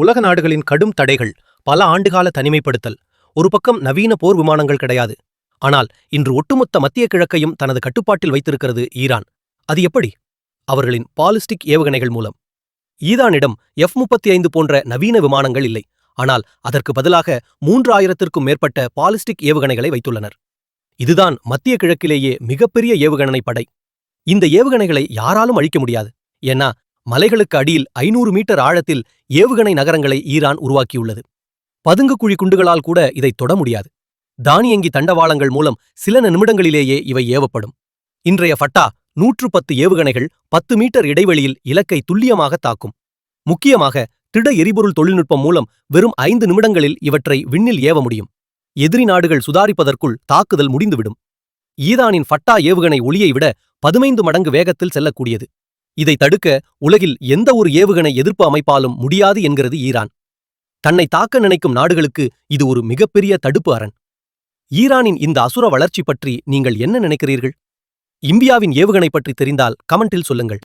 உலக நாடுகளின் கடும் தடைகள் பல ஆண்டுகால தனிமைப்படுத்தல். ஒரு பக்கம் நவீன போர் விமானங்கள் கிடையாது. ஆனால் இன்று ஒட்டுமொத்த மத்திய கிழக்கையும் தனது கட்டுப்பாட்டில் வைத்திருக்கிறது ஈரான். அது எப்படி? அவர்களின் பாலிஸ்டிக் ஏவுகணைகள் மூலம். ஈரானிடம் எஃப் முப்பத்தி ஐந்து போன்ற நவீன விமானங்கள் இல்லை. ஆனால் அதற்கு பதிலாக மூன்று ஆயிரத்திற்கும் மேற்பட்ட பாலிஸ்டிக் ஏவுகணைகளை வைத்துள்ளனர். இதுதான் மத்திய கிழக்கிலேயே மிகப்பெரிய ஏவுகணை படை. இந்த ஏவுகணைகளை யாராலும் அழிக்க முடியாது. ஏன்னா மலைகளுக்கு அடியில் ஐநூறு மீட்டர் ஆழத்தில் ஏவுகணை நகரங்களை ஈரான் உருவாக்கியுள்ளது. பதுங்கு குழி குண்டுகளால் கூட இதை தொட முடியாது. தானியங்கி தண்டவாளங்கள் மூலம் சில நிமிடங்களிலேயே இவை ஏவப்படும். இன்றைய ஃபட்டா நூற்று பத்து ஏவுகணைகள் பத்து மீட்டர் இடைவெளியில் இலக்கை துல்லியமாக தாக்கும். முக்கியமாக திட எரிபொருள் தொழில்நுட்பம் மூலம் வெறும் ஐந்து நிமிடங்களில் இவற்றை விண்ணில் ஏவ முடியும். எதிரி நாடுகள் சுதாரிப்பதற்குள் தாக்குதல் முடிந்துவிடும். ஈரானின் ஃபட்டா ஏவுகணை ஒளியை விட பதினைந்து மடங்கு வேகத்தில் செல்லக்கூடியது. இதை தடுக்க உலகில் எந்த ஒரு ஏவுகணை எதிர்ப்பு அமைப்பாலும் முடியாது என்கிறது ஈரான். தன்னை தாக்க நினைக்கும் நாடுகளுக்கு இது ஒரு மிகப்பெரிய தடுப்பு அரண். ஈரானின் இந்த அசுர வளர்ச்சி பற்றி நீங்கள் என்ன நினைக்கிறீர்கள்? இந்தியாவின் ஏவுகணை பற்றி தெரிந்தால் கமெண்டில் சொல்லுங்கள்.